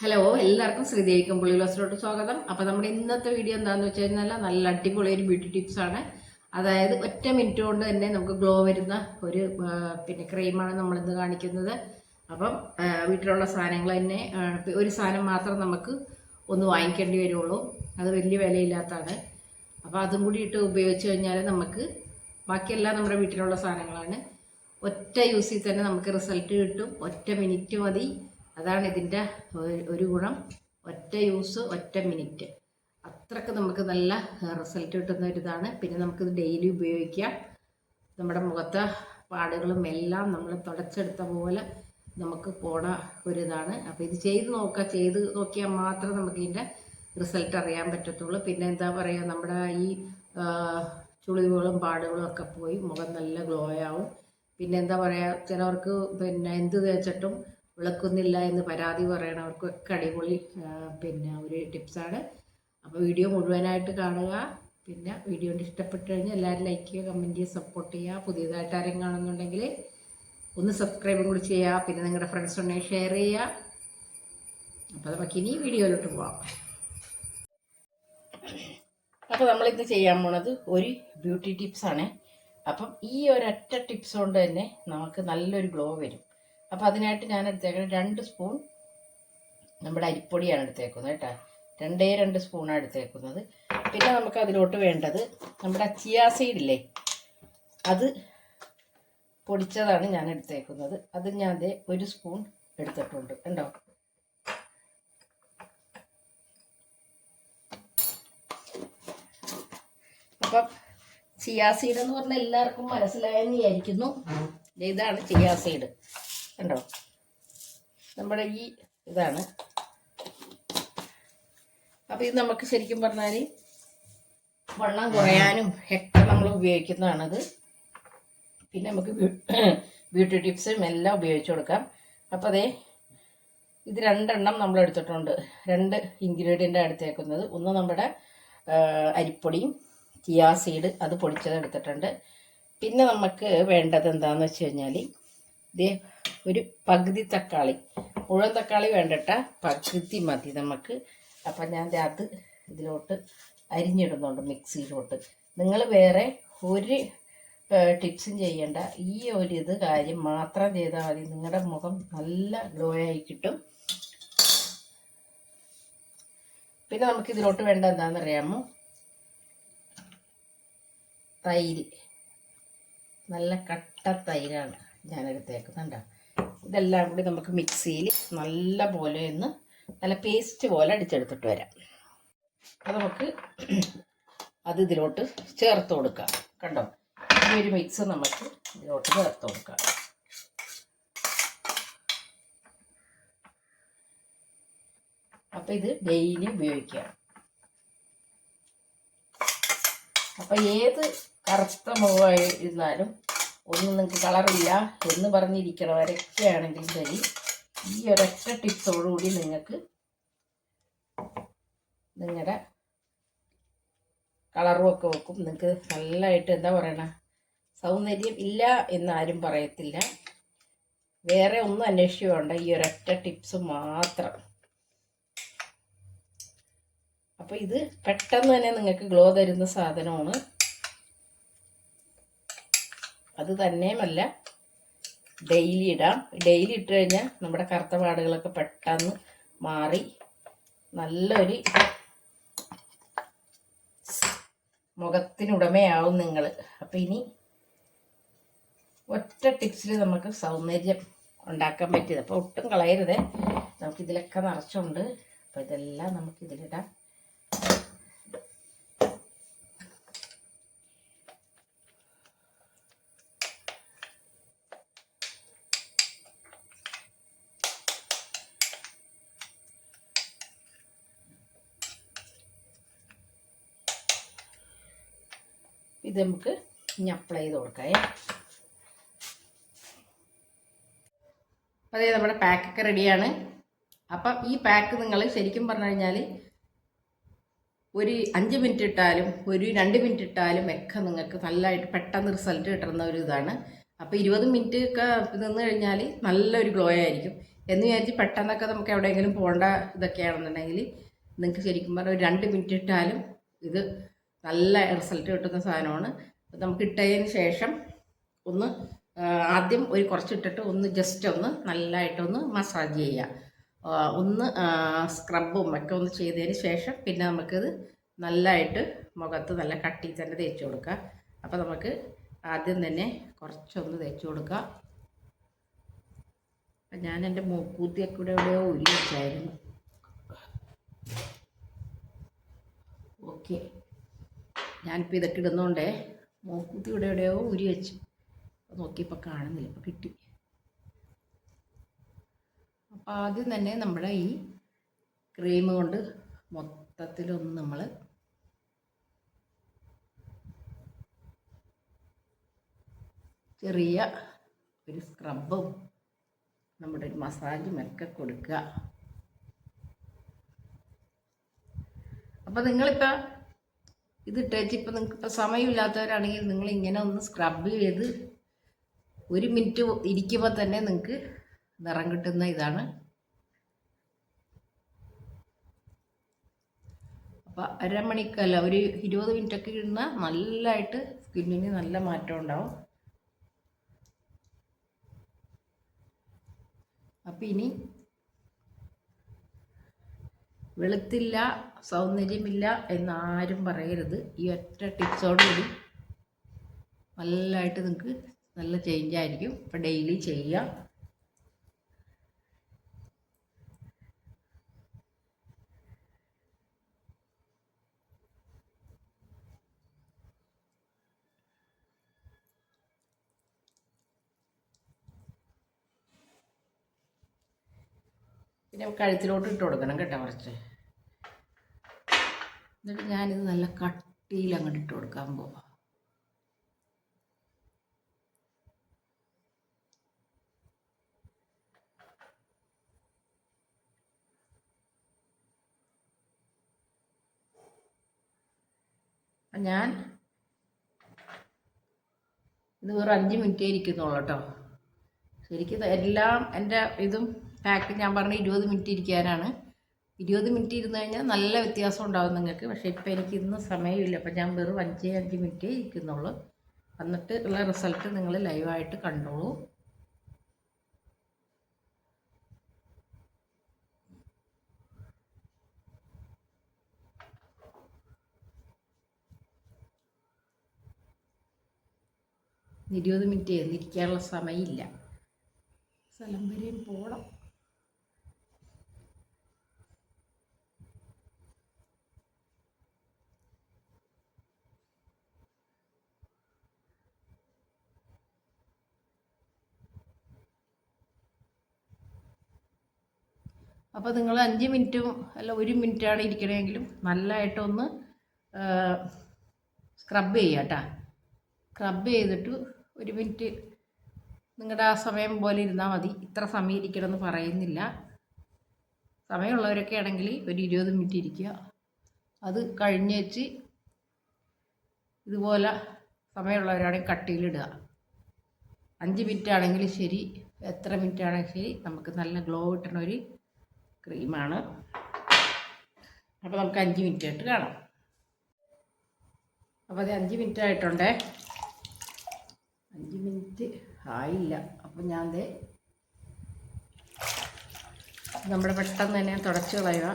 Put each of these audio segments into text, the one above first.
Hello എല്ലാവർക്കും ശ്രീദേവിക്കും പുള്ളിലോസിലോട്ട് സ്വാഗതം. അപ്പോൾ നമ്മുടെ ഇന്നത്തെ വീഡിയോ എന്താണെന്ന് വെച്ച് കഴിഞ്ഞാൽ നല്ല അടിപൊളി ഒരു ബ്യൂട്ടി ടിപ്സാണ് അതായത് ഒറ്റ മിനിറ്റ് കൊണ്ട് തന്നെ നമുക്ക് ഗ്ലോ വരുന്ന ഒരു പിന്നെ ക്രീമാണ് നമ്മളിന്ന് കാണിക്കുന്നത്. അപ്പം വീട്ടിലുള്ള സാധനങ്ങൾ തന്നെ ഒരു സാധനം മാത്രം നമുക്ക് ഒന്ന് വാങ്ങിക്കേണ്ടി വരുള്ളൂ. അത് വലിയ വിലയില്ലാത്തതാണ്. അപ്പോൾ അതും കൂടി ഇട്ട് ഉപയോഗിച്ച് കഴിഞ്ഞാൽ നമുക്ക് ബാക്കിയെല്ലാം നമ്മുടെ വീട്ടിലുള്ള സാധനങ്ങളാണ്. ഒറ്റ യൂസിൽ തന്നെ നമുക്ക് റിസൾട്ട് കിട്ടും. ഒറ്റ മിനിറ്റ് മതി. അതാണ് ഇതിന്റെ ഒരു- ഗുണം. ഒറ്റ യൂസ് ഒറ്റ മിനിറ്റ്. അത്രയ്ക്ക് നമുക്ക് നല്ല റിസൾട്ട് കിട്ടുന്ന ഒരു ഇതാണ് പിന്നെ നമുക്കിത് ഡെയിലി ഉപയോഗിക്കാം. നമ്മുടെ മുഖത്തെ പാടുകളും എല്ലാം നമ്മൾ തുടച്ചെടുത്ത പോലെ നമുക്ക് പോണ ഒരു ഇതാണ് അപ്പോൾ ഇത് ചെയ്ത് നോക്കുക ചെയ്ത് നോക്കിയാൽ മാത്രം നമുക്ക് ഇതിന്റെ റിസൾട്ട് അറിയാൻ പറ്റത്തുള്ളൂ. പിന്നെ എന്താ പറയുക നമ്മുടെ ഈ ചുളിവുകളും പാടുകളും ഒക്കെ പോയി മുഖം നല്ല ഗ്ലോ ആവും. പിന്നെ എന്താ പറയുക ചിലവർക്ക് പിന്നെ എന്ത് തേച്ചിട്ടും വിളക്കുന്നില്ല എന്ന് പരാതി പറയണവർക്കൊക്കെ അടിപൊളി പിന്നെ ഒരു ടിപ്സാണ്. അപ്പോൾ വീഡിയോ മുഴുവനായിട്ട് കാണുക. പിന്നെ വീഡിയോ ഇഷ്ടപ്പെട്ട് കഴിഞ്ഞാൽ എല്ലാവരും ലൈക്ക് ചെയ്യുക കമന്റ് ചെയ്യുക സപ്പോർട്ട് ചെയ്യുക. പുതിയതായിട്ട് ആരെങ്കിലും കാണുന്നുണ്ടെങ്കിൽ ഒന്ന് സബ്സ്ക്രൈബും കൂടി ചെയ്യുക. പിന്നെ നിങ്ങളുടെ ഫ്രണ്ട്സ് ഉണ്ടെങ്കിൽ ഷെയർ ചെയ്യുക. അപ്പോൾ നമുക്ക് ഇനി വീഡിയോയിലോട്ട് പോവാം. അപ്പോൾ നമ്മളിന്ന് ചെയ്യാൻ പോണത് ഒരു ബ്യൂട്ടി ടിപ്സാണ് അപ്പം ഈ ഒരൊറ്റ ടിപ്സ് കൊണ്ട് തന്നെ നമുക്ക് നല്ലൊരു ഗ്ലോ വരും. അപ്പോൾ അതിനായിട്ട് ഞാൻ എടുത്തേക്കുന്നത് രണ്ട് സ്പൂൺ നമ്മുടെ അരിപ്പൊടിയാണ് എടുത്തേക്കുന്നത് കേട്ടോ. രണ്ടേ രണ്ട് സ്പൂണാണ് എടുത്തേക്കുന്നത്. പിന്നെ നമുക്ക് അതിലോട്ട് വേണ്ടത് നമ്മുടെ ചിയാ ഇല്ലേ? അത് പൊടിച്ചതാണ് ഞാൻ എടുത്തേക്കുന്നത്. അത് ഞാൻ ഒരു സ്പൂൺ എടുത്തിട്ടുണ്ട് കണ്ടോ? അപ്പം ചിയാ സീഡ് എന്ന് പറഞ്ഞാൽ എല്ലാവർക്കും മനസ്സിലായെന്ന് വിചാരിക്കുന്നു. ഇതാണ് ചിയാ സീഡ് കണ്ടോ? നമ്മുടെ ഈ ഇതാണ്. അപ്പോൾ ഇത് നമുക്ക് ശരിക്കും പറഞ്ഞാൽ വണ്ണം കുറയാനും ഒക്കെ നമ്മൾ ഉപയോഗിക്കുന്നതാണത്. പിന്നെ നമുക്ക് ബ്യൂട്ടി ടിപ്സും എല്ലാം ഉപയോഗിച്ച് കൊടുക്കാം. അപ്പോൾ അതേ ഇത് രണ്ടെണ്ണം നമ്മൾ എടുത്തിട്ടുണ്ട്. രണ്ട് ഇൻഗ്രീഡിയന്റ് എടുത്തേക്കുന്നത്. ഒന്ന് നമ്മുടെ അരിപ്പൊടിയും ചിയാ സീഡ് അത് പൊടിച്ചത് എടുത്തിട്ടുണ്ട്. പിന്നെ നമുക്ക് വേണ്ടത് എന്താണെന്ന് വെച്ച് കഴിഞ്ഞാൽ ഇതേ ഒരു പകുതി തക്കാളി. മുഴുവൻ തക്കാളി വേണ്ടട്ട. പകുതി മതി നമുക്ക്. അപ്പം ഞാൻ അത് ഇതിലോട്ട് അരിഞ്ഞിടുന്നുണ്ട് മിക്സിയിലോട്ട്. നിങ്ങൾ വേറെ ഒരു ടിപ്സും ചെയ്യേണ്ട. ഈ ഒരു ഇത് കാര്യം മാത്രം ചെയ്താൽ മതി. നിങ്ങളുടെ മുഖം നല്ല ഗ്ലോ ആയി കിട്ടും. പിന്നെ നമുക്ക് ഇതിലോട്ട് വേണ്ട എന്താണെന്ന് അറിയാമോ തൈര്. നല്ല കട്ട തൈരാണ് ഞാൻ എടുത്തേക്കുന്നുണ്ടോ ഇതെല്ലാം കൂടി നമുക്ക് മിക്സിയിൽ നല്ല പോലെ ഒന്ന് നല്ല പേസ്റ്റ് പോലെ അടിച്ചെടുത്തിട്ട് വരാം. അത് നമുക്ക് അത് ഇതിലോട്ട് ചേർത്ത് കൊടുക്കാം. കണ്ടോ? ഈ ഒരു മിക്സ് നമുക്ക് ഇതിലോട്ട് ചേർത്ത് കൊടുക്കാം. അപ്പം ഇത് ഡെയിലി ഉപയോഗിക്കാം അപ്പം ഏത് കറുത്ത മുഖമായി ഇരുന്നാലും ഒന്നും നിങ്ങൾക്ക് കളറില്ല എന്ന് പറഞ്ഞിരിക്കണവരൊക്കെ ആണെങ്കിലും ശരി. ഈ ഒരൊറ്റ ടിപ്സോടുകൂടി നിങ്ങൾക്ക് നിങ്ങളുടെ കളറും ഒക്കെ വെക്കും. നിങ്ങൾക്ക് നല്ലതായിട്ട് എന്താ പറയണ? സൗന്ദര്യം ഇല്ല എന്നാരും പറയത്തില്ല. വേറെ ഒന്നും അന്വേഷിച്ചു വേണ്ട. ഈ ഒരൊറ്റ ടിപ്സ് മാത്രം. അപ്പോൾ ഇത് പെട്ടെന്ന് തന്നെ നിങ്ങൾക്ക് ഗ്ലോ തരുന്ന സാധനമാണ്. അത് തന്നെയുമല്ല. ഡെയിലി ഇടാം. ഡെയിലി ഇട്ട് കഴിഞ്ഞാൽ നമ്മുടെ കറുത്ത പാടുകളൊക്കെ പെട്ടെന്ന് മാറി നല്ലൊരു മുഖത്തിനുടമയാവും നിങ്ങൾ അപ്പം ഇനി ഒറ്റ ടിപ്സിൽ നമുക്ക് സൗന്ദര്യം ഉണ്ടാക്കാൻ പറ്റിയത്. അപ്പോൾ ഒട്ടും കളയരുതേ. നമുക്കിതിലൊക്കെ നിറച്ചുണ്ട്. അപ്പോൾ ഇതെല്ലാം നമുക്കിതിലിടാം. ഇത് നമുക്ക് ഇനി അപ്ലൈ ചെയ്ത് കൊടുക്കാം അതേ നമ്മുടെ പാക്കൊക്കെ റെഡിയാണ് അപ്പം ഈ പാക്ക് നിങ്ങൾ ശരിക്കും പറഞ്ഞു കഴിഞ്ഞാൽ ഒരു അഞ്ച് മിനിറ്റ് ഇട്ടാലും ഒരു രണ്ട് മിനിറ്റ് ഇട്ടാലും ഒക്കെ നിങ്ങൾക്ക് നല്ലതായിട്ട് പെട്ടെന്ന് റിസൾട്ട് കിട്ടുന്ന ഒരു ഇതാണ്. അപ്പോൾ ഇരുപത് മിനിറ്റ് ഒക്കെ നിന്ന് കഴിഞ്ഞാൽ നല്ലൊരു ഗ്ലോ ആയിരിക്കും. എന്ന് വിചാരിച്ച് പെട്ടെന്നൊക്കെ നമുക്ക് എവിടെയെങ്കിലും പോകേണ്ട ഇതൊക്കെയാണെന്നുണ്ടെങ്കിൽ നിങ്ങൾക്ക് ശരിക്കും പറഞ്ഞാൽ ഒരു രണ്ട് മിനിറ്റ് ഇട്ടാലും ഇത് നല്ല റിസൾട്ട് കിട്ടുന്ന സാധനമാണ്. അപ്പം നമുക്ക് ഇട്ടതിന് ശേഷം ഒന്ന് ആദ്യം ഒരു കുറച്ചിട്ടിട്ട് ഒന്ന് ജസ്റ്റ് ഒന്ന് നല്ലതായിട്ടൊന്ന് മസാജ് ചെയ്യുക. ഒന്ന് സ്ക്രബും ഒക്കെ ഒന്ന് ചെയ്തതിന് ശേഷം പിന്നെ നമുക്കിത് നല്ലതായിട്ട് മുഖത്ത് നല്ല കട്ടി തന്നെ തേച്ച് കൊടുക്കുക. അപ്പോൾ നമുക്ക് ആദ്യം തന്നെ കുറച്ചൊന്ന് തേച്ച് കൊടുക്കുക. അപ്പം ഞാൻ എന്റെ മൂക്കൂത്തിയൊക്കെ ഇവിടെ എവിടെയോ ഉരി വെച്ചായിരുന്നു ഓക്കെ. ഞാനിപ്പോൾ ഇതൊക്കെ ഇടുന്നോണ്ടേ മൂക്കൂത്തി ഇവിടെ എവിടെയോ ഉരി വെച്ചു. അപ്പോൾ നോക്കിയപ്പോൾ കാണുന്നില്ല ഇപ്പോൾ കിട്ടി. അപ്പോൾ ആദ്യം തന്നെ നമ്മുടെ ഈ ക്രീം കൊണ്ട് മൊത്തത്തിലൊന്ന് നമ്മൾ ചെറിയ ഒരു സ്ക്രബും നമ്മുടെ ഒരു മസാജും ഒക്കെ കൊടുക്കുക. അപ്പോൾ നിങ്ങളിപ്പോൾ ഇത് ഇട്ടേച്ച് ഇപ്പം നിങ്ങൾക്ക് ഇപ്പം സമയമില്ലാത്തവരാണെങ്കിൽ നിങ്ങൾ ഇങ്ങനെ ഒന്ന് സ്ക്രബ് ചെയ്ത് ഒരു മിനിറ്റ് ഇരിക്കുമ്പോൾ തന്നെ നിങ്ങൾക്ക് നിറം കിട്ടുന്ന ഇതാണ്. അപ്പോൾ അരമണിക്കല്ല ഒരു ഇരുപത് മിനിറ്റൊക്കെ ഇടുന്ന നല്ലതായിട്ട് സ്കിന്നിന് നല്ല മാറ്റം ഉണ്ടാവും. അപ്പം ഇനി വെളുത്തില്ല സൗന്ദര്യമില്ല എന്നാരും പറയരുത്. ഈ ഒറ്റ ടിപ്സോടുകൂടി നല്ലതായിട്ട് നിങ്ങൾക്ക് നല്ല ചേഞ്ച് ആയിരിക്കും. അപ്പോൾ ഡെയിലി ചെയ്യുക പിന്നെ കഴുത്തിലോട്ട് ഇട്ട് കൊടുക്കണം കേട്ടോ കുറച്ച് എന്നിട്ട് ഞാനിത് നല്ല കട്ടിയിൽ അങ്ങോട്ട് ഇട്ട് കൊടുക്കാൻ പോവാം. ഞാൻ ഇത് വെറും അഞ്ച് മിനിറ്റേ ഇരിക്കുന്നുള്ളൂ കേട്ടോ. ശരിക്കും എല്ലാം എന്റെ ഇതും പാക്ക് ഞാൻ പറഞ്ഞ ഇരുപത് മിനിറ്റ് ഇരിക്കാനാണ്. ഇരുപത് മിനിറ്റ് ഇരുന്ന് കഴിഞ്ഞാൽ നല്ല വ്യത്യാസം ഉണ്ടാവും നിങ്ങൾക്ക്. പക്ഷേ ഇപ്പം എനിക്ക് ഇന്ന് സമയമില്ല. അപ്പം ഞാൻ വെറും അഞ്ച് അഞ്ച് മിനിറ്റേ ഇരിക്കുന്നുള്ളൂ. എന്നിട്ട് ഉള്ള റിസൾട്ട് നിങ്ങൾ ലൈവായിട്ട് കണ്ടോളൂ. ഇരുപത് മിനിറ്റ് ഇരിക്കാനുള്ള സമയമില്ല. സ്ഥലം വരെയും പോകണം അപ്പോൾ നിങ്ങൾ അഞ്ച് മിനിറ്റും അല്ല ഒരു മിനിറ്റാണ് ഇരിക്കണമെങ്കിലും നല്ലതായിട്ടൊന്ന് സ്ക്രബ് ചെയ്യുക കേട്ടോ സ്ക്രബ് ചെയ്തിട്ട് ഒരു മിനിറ്റ് നിങ്ങളുടെ ആ സമയം പോലെ ഇരുന്നാൽ മതി. ഇത്ര സമയം ഇരിക്കണമെന്ന് പറയുന്നില്ല. സമയമുള്ളവരൊക്കെ ആണെങ്കിൽ ഒരു ഇരുപത് മിനിറ്റ് ഇരിക്കുക. അത് കഴിഞ്ഞ് വെച്ച് ഇതുപോലെ സമയമുള്ളവരാണെങ്കിൽ കട്ടിയിലിടുക. അഞ്ച് മിനിറ്റ് ആണെങ്കിൽ ശരി എത്ര മിനിറ്റ് ആണെങ്കിൽ ശരി നമുക്ക് നല്ല ഗ്ലോ കിട്ടണ ഒരു ക്രീമാണ്. അപ്പോൾ നമുക്ക് അഞ്ച് മിനിറ്റ് ആയിട്ട് കാണാം. അപ്പോൾ അത് അഞ്ച് മിനിറ്റ് ആയിട്ടുണ്ടേ. അഞ്ച് മിനിറ്റ് ആയില്ല. അപ്പോൾ ഞാൻ ദേ നമ്മുടെ പെട്ടെന്ന് തന്നെ തുടച്ച് കളയുക.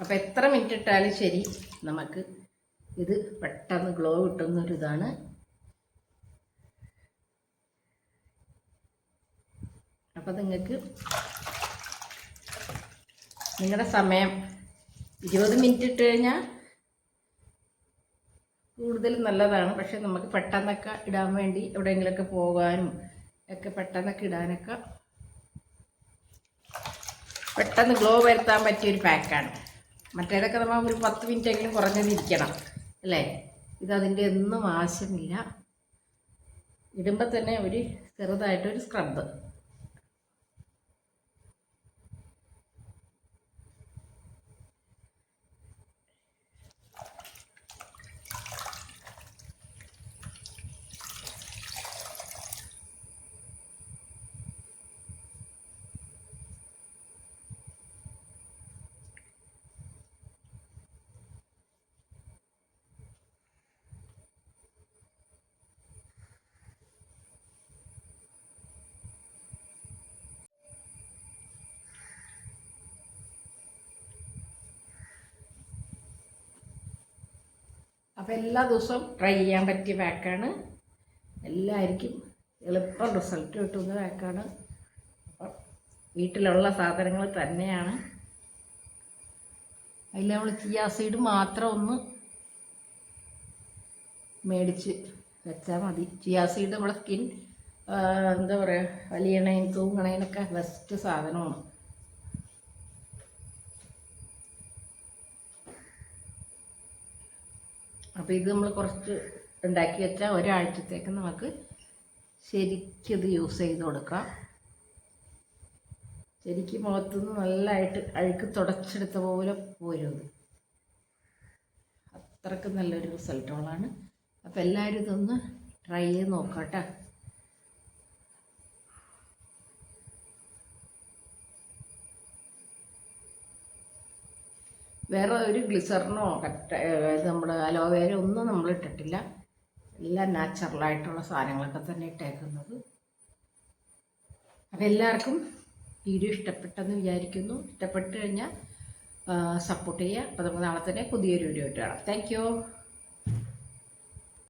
അപ്പോൾ എത്ര മിനിറ്റ് ഇട്ടാലും ശരി നമുക്ക് ഇത് പെട്ടെന്ന് ഗ്ലോ കിട്ടുന്നൊരിതാണ്. അപ്പോൾ നിങ്ങൾക്ക് നിങ്ങളുടെ സമയം ഇരുപത് മിനിറ്റ് ഇട്ട് കഴിഞ്ഞാൽ കൂടുതൽ നല്ലതാണ്. പക്ഷെ നമുക്ക് പെട്ടെന്നൊക്കെ ഇടാൻ വേണ്ടി എവിടെയെങ്കിലുമൊക്കെ പോകാനും ഒക്കെ പെട്ടെന്നൊക്കെ ഇടാനൊക്കെ പെട്ടെന്ന് ഗ്ലോ വരുത്താൻ പറ്റിയൊരു പാക്കാണ്. മറ്റേതൊക്കെ നമ്മൾ ഒരു പത്ത് മിനിറ്റ് എങ്കിലും കുറഞ്ഞത് ഇരിക്കണം. അല്ലേ? ഇതതിന്റെ ഒന്നും ആവശ്യമില്ല. ഇടുമ്പോൾ തന്നെ ഒരു ചെറുതായിട്ടൊരു സ്ക്രബ് അപ്പോൾ എല്ലാ ദിവസവും ട്രൈ ചെയ്യാൻ പറ്റിയ പാക്കാണ് എല്ലാവർക്കും എളുപ്പം റിസൾട്ട് കിട്ടുന്ന പാക്കാണ് അപ്പം വീട്ടിലുള്ള സാധനങ്ങൾ തന്നെയാണ്. അതിൽ നമ്മൾ ചിയാ സീഡ് മാത്രം ഒന്ന് മേടിച്ച് വെച്ചാൽ മതി. ചിയാ നമ്മുടെ സ്കിൻ എന്താ പറയുക വലിയണേനും തൂങ്ങണേനൊക്കെ ബെസ്റ്റ് സാധനമാണ്. അപ്പോൾ ഇത് നമ്മൾ കുറച്ച് ഉണ്ടാക്കി വെച്ചാൽ ഒരാഴ്ചത്തേക്ക് നമുക്ക് ശരിക്കും ഇത് യൂസ് ചെയ്ത് കൊടുക്കാം. ശരിക്കും മുഖത്തുനിന്ന് നല്ലതായിട്ട് അഴുക്ക് തുടച്ചെടുത്ത പോലെ പോരും അത്രയ്ക്ക് നല്ലൊരു റിസൾട്ടുകളാണ് അപ്പോൾ എല്ലാവരും ഇതൊന്ന് ട്രൈ ചെയ്ത് നോക്കാം കേട്ടോ വേറെ ഒരു ഗ്ലിസറിനോ കറ്റ നമ്മൾ നമ്മുടെ അലോവേര ഒന്നും നമ്മൾ ഇട്ടിട്ടില്ല. എല്ലാം നാച്ചുറലായിട്ടുള്ള സാധനങ്ങളൊക്കെ തന്നെ ഇട്ടേക്കുന്നത്. അപ്പോൾ എല്ലാവർക്കും വീഡിയോ ഇഷ്ടപ്പെട്ടെന്ന് വിചാരിക്കുന്നു. ഇഷ്ടപ്പെട്ട് കഴിഞ്ഞാൽ സപ്പോർട്ട് ചെയ്യുക. അപ്പോൾ നമുക്ക് നാളെ തന്നെ പുതിയൊരു വീഡിയോ ഇട്ട് കാണാം. താങ്ക്